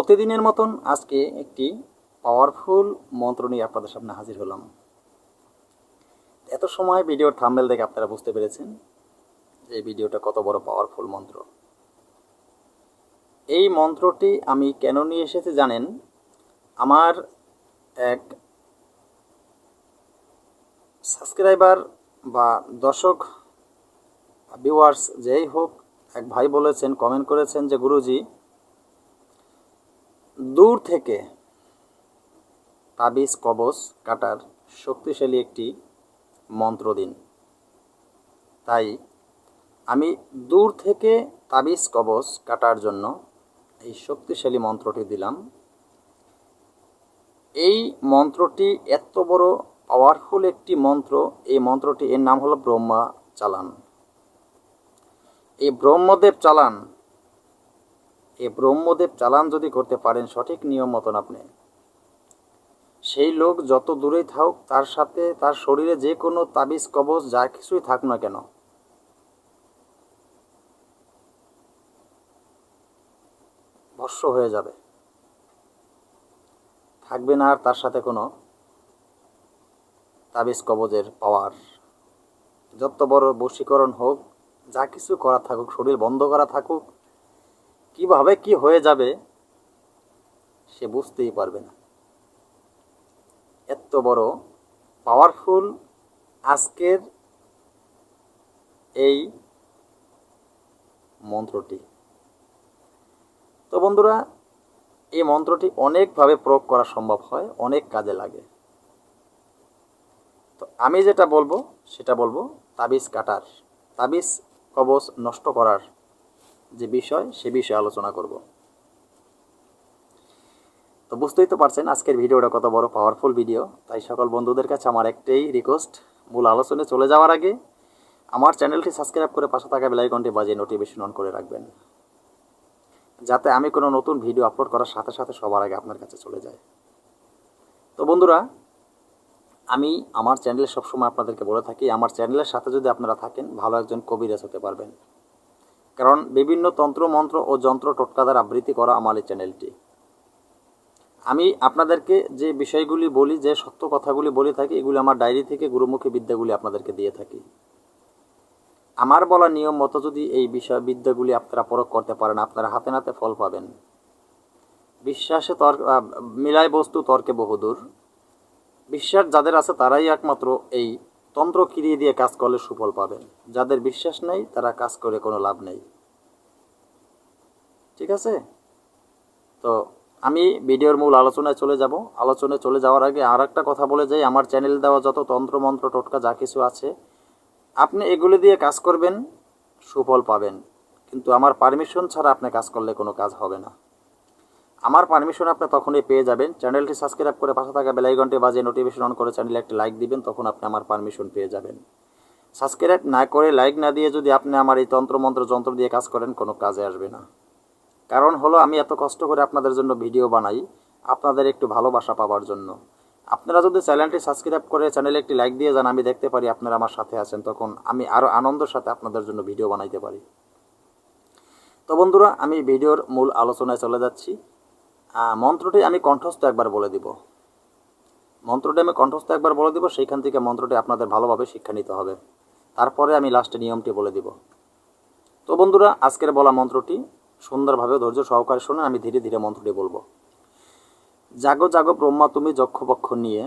প্রতিদিনের মতন আজকে একটি পাওয়ারফুল মন্ত্র নিয়ে আপনাদের সামনে হাজির হলাম। এত সময় ভিডিওর থাম্বেল দেখে আপনারা বুঝতে পেরেছেন যে ভিডিওটা কত বড় পাওয়ারফুল মন্ত্র। এই মন্ত্রটি আমি কেন নিয়ে এসেছি জানেন? আমার এক সাবস্ক্রাইবার বা দর্শক ভিউয়ার্স যেই হোক, এক ভাই বলেছেন কমেন্ট করেছেন যে, গুরুজি দূর থেকে তাবিজ কবচ কাটার শক্তিশালী একটি মন্ত্র দিন তাই আমি দূর থেকে তাবিজ কবচ কাটার জন্য এই শক্তিশালী মন্ত্রটি দিলাম। এই মন্ত্রটি এত বড় পাওয়ারফুল একটি মন্ত্র। এই মন্ত্রটি এর নাম হলো ব্রহ্মা চালান এই ব্রহ্মদেব চালান এই ব্রহ্মদেব চালান যদি করতে পারেন, সঠিক নিয়ম মতন আপনি। সেই লোক যত দূরেই থাকুক, তার সাথে তার শরীরে যে কোনো তাবিজ কবচ যা কিছুই থাক না কেন। ভস্য হয়ে যাবে। থাকবে না আর তার সাথে কোনো তাবিজ, কবজের পাওয়ার। যত বড় বশীকরণ হোক, যা কিছু করা থাকুক, শরীর বন্ধ করা থাকুক কীভাবে কি হয়ে যাবে সে বুঝতেই পারবে না। এত বড় পাওয়ারফুল আজকের এই মন্ত্রটি। তো বন্ধুরা, এই মন্ত্রটি অনেকভাবে প্রয়োগ করা সম্ভব হয়, অনেক কাজে লাগে। তো আমি যেটা বলব, সেটা বলব, তাবিজ কাটার, তাবিজ কবচ নষ্ট করার যে বিষয়, সে বিষয়ে আলোচনা করব। তো বুঝতেই তো পারছেন, আজকের ভিডিওটা কত বড় পাওয়ারফুল ভিডিও তাই সকল বন্ধুদের কাছে আমার একটাই রিকোয়েস্ট মূল আলোচনায় চলে যাওয়ার আগে আমার চ্যানেলটি সাবস্ক্রাইব করে পাশে থাকা বেলাইকনটি বাজিয়ে নোটিফিকেশন অন করে রাখবেন। যাতে আমি কোনো নতুন ভিডিও আপলোড করার সাথে সাথে সবার আগে আপনার কাছে চলে যায়। তো বন্ধুরা, আমি আমার চ্যানেলে সবসময় আপনাদেরকে বলে থাকি, আমার চ্যানেলের সাথে যদি আপনারা থাকেন, ভালো একজন কবিরাজ হতে পারবেন। কারণ বিভিন্ন তন্ত্র, মন্ত্র ও যন্ত্র টোটকা দ্বারা আবৃত্তি করা আমার এই চ্যানেলটি। আমি আপনাদেরকে যে বিষয়গুলি বলি, যে সত্য কথাগুলি বলে থাকি, এগুলি আমার ডায়েরি থেকে গুরুমুখী বিদ্যাগুলি আপনাদেরকে দিয়ে থাকি। আমার বলা নিয়ম মতো যদি এই বিষয় বিদ্যাগুলি আপনারা প্রয়োগ করতে পারেন, আপনারা হাতে নাতে ফল পাবেন। বিশ্বাসে তর্ক মিলায় বস্তু তর্কে বহুদূর। বিশ্বাস যাদের আছে তারাই একমাত্র এই তন্ত্র কিরিয়ে দিয়ে কাজ করলে সুফল পাবেন যাদের বিশ্বাস নেই, তারা কাজ করে কোনো লাভ নেই। ঠিক আছে? তো আমি ভিডিওর মূল আলোচনায় চলে যাব। আলোচনায় চলে যাওয়ার আগে আর একটা কথা বলে যাই। আমার চ্যানেল দেওয়া যত তন্ত্র, মন্ত্র, টোটকা যা কিছু আছে, আপনি এগুলি দিয়ে কাজ করবেন, সুফল পাবেন। কিন্তু আমার পারমিশন ছাড়া আপনি কাজ করলে কোনো কাজ হবে না। আমার পারমিশন আপনি তখনই পেয়ে যাবেন। চ্যানেলটি সাবস্ক্রাইব করে পাশে থাকা বেলাইকনটি বাজে নোটিফিকেশন অন করে চ্যানেলে একটি লাইক দিবেন, তখন আপনি আমার পারমিশন পেয়ে যাবেন। সাবস্ক্রাইব না করে লাইক না দিয়ে যদি আপনি আমার এই তন্ত্রমন্ত্র যন্ত্র দিয়ে কাজ করেন, কোনো কাজে আসবে না। কারণ হলো, আমি এত কষ্ট করে আপনাদের জন্য ভিডিও বানাই, আপনাদের একটু ভালোবাসা পাওয়ার জন্য। আপনারা যদি চ্যানেলটি সাবস্ক্রাইব করে চ্যানেলে একটি লাইক দিয়ে যান, আমি দেখতে পারি আপনারা আমার সাথে আছেন, তখন আমি আরও আনন্দের সাথে আপনাদের জন্য ভিডিও বানাইতে পারি। তো বন্ধুরা, আমি ভিডিওর মূল আলোচনায় চলে যাচ্ছি। মন্ত্রটি আমি কণ্ঠস্থ একবার বলে দিব। মন্ত্রটি আমি কণ্ঠস্থ একবার বলে দিব, সেইখান থেকে মন্ত্রটি আপনাদের ভালোভাবে শিক্ষা নিতে হবে। তারপরে আমি লাস্টে নিয়মটি বলে দিব। তো বন্ধুরা, আজকের বলা মন্ত্রটি সুন্দরভাবে ধৈর্য সহকারে শুনে আমি ধীরে ধীরে মন্ত্রটি বলব। জাগো জাগো ব্রহ্মা, তুমি যক্ষপক্ষ নিয়ে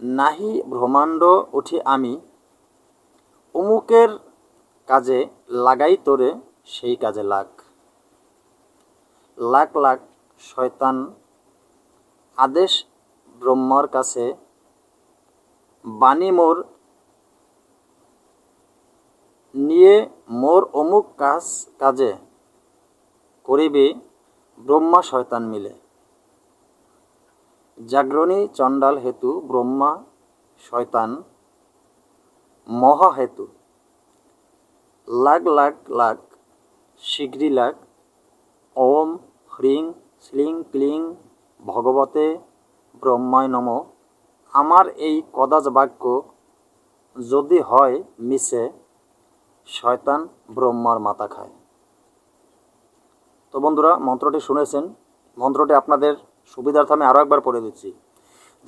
নাহি ব্রহ্মাণ্ড উঠি আমি অমুকের কাজে লাগাই তোরে সেই কাজে লাগ লাখ লাখ শয়তান আদেশ ব্রহ্মার কাছে, বাণী মোর নিয়ে মোর অমুক কাজ, কাজে করিবে ব্রহ্মা শয়তান মিলে। জাগরণী চণ্ডাল হেতু ব্রহ্মা শয়তান মহা হেতু। লাগ লাগ লাগ শীঘ্রই লাগ, ওম, হ্রিং শ্লিং ক্লিং ভগবতে ব্রহ্মায় নম। আমার এই কদাচ বাক্য যদি হয় মিশে শয়তান ব্রহ্মার মাথা খায়। তো বন্ধুরা, মন্ত্রটি শুনেছেন। মন্ত্রটি আপনাদের সুবিধার্থে আমি আরও একবার পড়ে দিচ্ছি।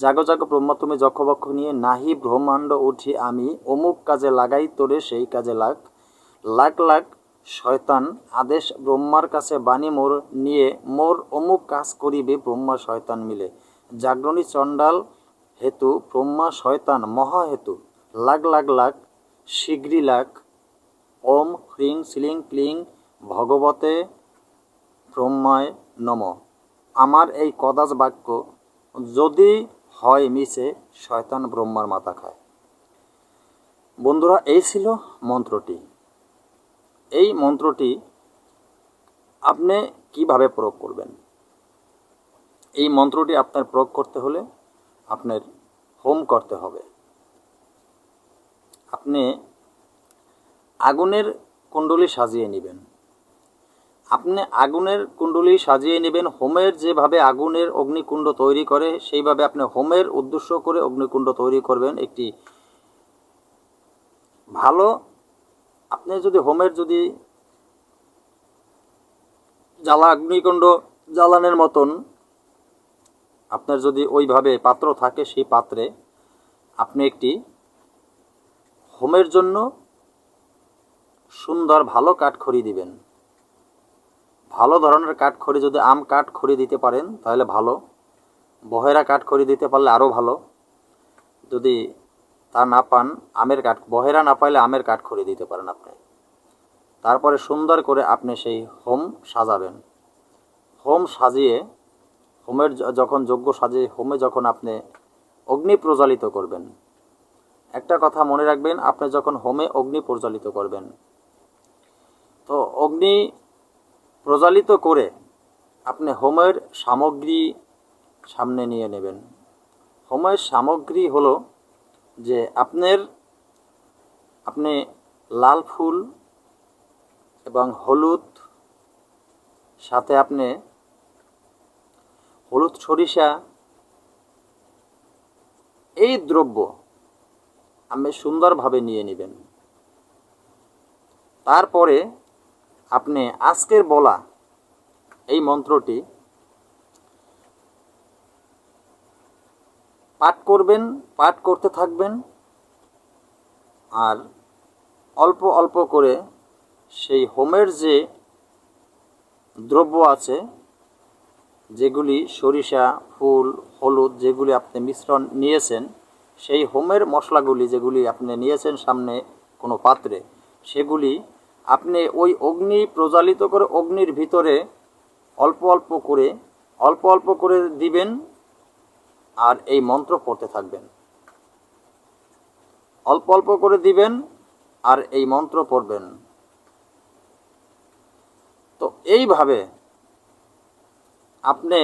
জাগো জাগো ব্রহ্মা, তুমি যক্ষবক্ষ নিয়ে নাহি ব্রহ্মাণ্ড উঠি আমি, অমুক কাজে লাগাই তোরে সেই কাজে লাগ। লাখ লাখ শয়তান আদেশ ব্রহ্মার কাছে বাণী মোর নিয়ে মোর অমুক কাজ করিবে ব্রহ্মা শয়তান মিলে। জাগরণী চণ্ডাল হেতু ব্রহ্মা শয়তান মহা হেতু। লাগ লাগ লাগ শীঘ্রই লাগ ওম হ্রিং শ্লিং ক্লিং, ভগবতে ব্রহ্মায় নম। আমার এই কদাচ বাক্য, যদি হয় মিছে, শয়তান ব্রহ্মার মাথা খায়। বন্ধুরা, এই ছিল মন্ত্রটি। এই মন্ত্রটি আপনি কীভাবে প্রয়োগ করবেন? এই মন্ত্রটি আপনার প্রয়োগ করতে হলে আপনার হোম করতে হবে। আপনি আগুনের কুণ্ডলী সাজিয়ে নেবেন। আপনি আগুনের কুণ্ডলী সাজিয়ে নেবেন, হোমের যেভাবে আগুনের অগ্নিকুণ্ড তৈরি করে, সেইভাবে আপনি হোমের উদ্দেশ্য করে অগ্নিকুণ্ড তৈরি করবেন। একটি ভালো আপনি যদি হোমের যদি জ্বালা, অগ্নিকুণ্ড জ্বালানের মতন আপনার যদি ওইভাবে পাত্র থাকে সেই পাত্রে আপনি একটি হোমের জন্য সুন্দর ভালো কাঠখড়ি দিবেন। ভালো ধরনের কাঠ খড়ি যদি আম কাঠখড়ি দিতে পারেন, তাহলে ভালো। বহেরা কাঠখড়ি দিতে পারলে আরও ভালো। যদি তা না পান, আমের কাঠ, বহেরা না পাইলে আমের কাঠ কাঠখড়ি দিতে পারেন আপনি। তারপরে সুন্দর করে আপনি সেই হোম সাজাবেন। হোম সাজিয়ে, হোমের যখন যজ্ঞ সাজিয়ে, হোমে যখন আপনি অগ্নি প্রজ্বালিত করবেন। একটা কথা মনে রাখবেন, আপনি যখন হোমে অগ্নি প্রজ্বালিত করবেন, তো অগ্নি প্রজ্বালিত করে আপনি হোমের সামগ্রী সামনে নিয়ে নেবেন। হোমের সামগ্রী হলো যে আপনার, আপনি লাল ফুল এবং হলুদ, সাথে আপনি হলুদ সরিষা, এই দ্রব্য আপনি সুন্দরভাবে নিয়ে নেবেন। তারপরে আপনি আজকের বলা এই মন্ত্রটি পাঠ করবেন, পাঠ করতে থাকবেন, আর অল্প অল্প করে সেই হোমের যে দ্রব্য আছে, যেগুলি সরিষা, ফুল, হলুদ যেগুলি আপনি মিশ্রণ নিয়েছেন, সেই হোমের মশলাগুলি যেগুলি আপনি নিয়েছেন সামনে কোনো পাত্রে, সেগুলি আপনি ওই অগ্নি প্রজ্বালিত করে অগ্নির ভিতরে অল্প অল্প করে, অল্প অল্প করে দিবেন আর এই মন্ত্র পড়তে থাকবেন। অল্প অল্প করে দিবেন আর এই মন্ত্র পড়বেন। তো এইভাবে আপনি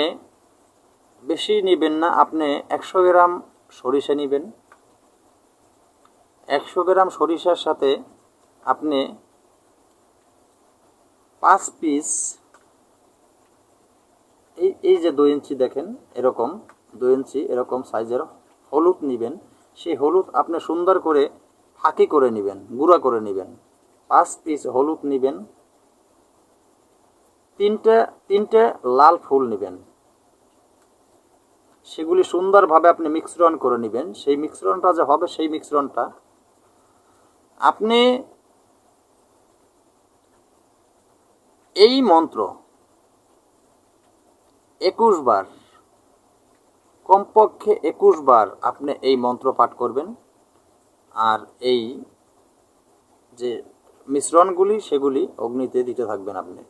বেশি নেবেন না, আপনি একশো গ্রাম সরিষা নেবেন। একশো গ্রাম সরিষার সাথে আপনি পাঁচ পিস এই এই যে দুই ইঞ্চি দেখেন, এরকম দুই ইঞ্চি এরকম সাইজের হলুদ নেবেন। সেই হলুদ আপনি সুন্দর করে ফাঁকি করে নেবেন, গুঁড়া করে নেবেন। পাঁচ পিস হলুদ নেবেন। তিনটে তিনটে লাল ফুল নেবেন। সেগুলি সুন্দরভাবে আপনি মিশ্রণ করে নেবেন। সেই মিশ্রণটা যে হবে, সেই মিশ্রণটা আপনি এই মন্ত্র একুশ বার কমপক্ষে একুশ বার আপনি এই মন্ত্র পাঠ করবেন। আর এই যে মিশ্রণগুলি, সেগুলি অগ্নিতে দিতে থাকবেন আপনি।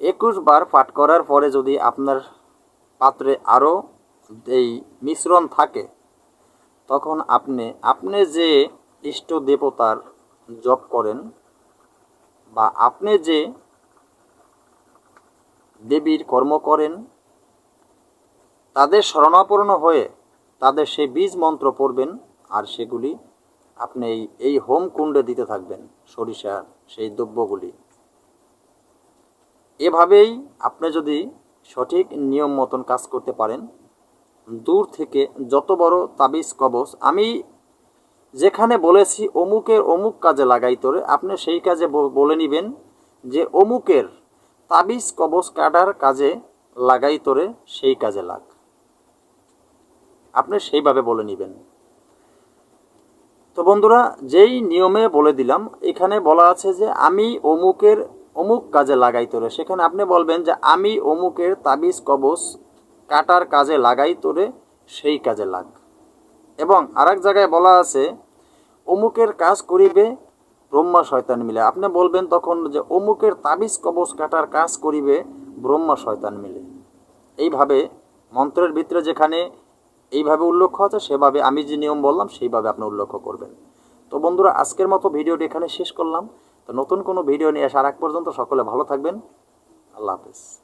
একুশ বার পাঠ করার পরে যদি আপনার পাত্রে আরও এই মিশ্রণ থাকে, তখন আপনি আপনি যে ইষ্ট দেবতার জপ করেন বা আপনি যে দেবীর কর্ম করেন তাদের শরণাপন্ন হয়ে তাদের সেই বীজ মন্ত্র পড়বেন, আর সেগুলি আপনি এই এই হোম কুণ্ডে দিতে থাকবেন সরিষার সেই দ্রব্যগুলি। এভাবেই আপনি যদি সঠিক নিয়ম মতন কাজ করতে পারেন, দূর থেকে যত বড় তাবিজ, কবচ, আমি যেখানে বলেছি অমুকের অমুক কাজে লাগাই তোরে, আপনি সেই কাজে বলে নেবেন যে অমুকের তাবিজ, কবচ, কাটার কাজে লাগাই তোরে, সেই কাজে লাগ। আপনি সেইভাবে বলে নেবেন। তো বন্ধুরা, যেই নিয়মে বলে দিলাম, এখানে বলা আছে যে আমি অমুকের অমুক কাজে লাগাই তোরে। সেখানে আপনি বলবেন যে আমি অমুকের তাবিজ কবচ কাটার কাজে লাগাই তোরে, সেই কাজে লাগ। এবং আরেক জায়গায় বলা আছে, অমুকের কাজ করিবে, ব্রহ্মা শয়তান মিলে। আপনি বলবেন তখন যে অমুকের তাবিজ কবচ কাটার কাজ করিবে, ব্রহ্মা শয়তান মিলে। এইভাবে মন্ত্রের ভিতরে যেখানে এইভাবে উল্লেখ আছে, সেভাবে আমি যে নিয়ম বললাম, সেইভাবে আপনি উল্লেখ করবেন। তো বন্ধুরা, আজকের মতো ভিডিওটি এখানে শেষ করলাম। তো নতুন কোনো ভিডিও নিয়ে আসার আগ পর্যন্ত সকলে ভালো থাকবেন। আল্লাহ হাফেজ।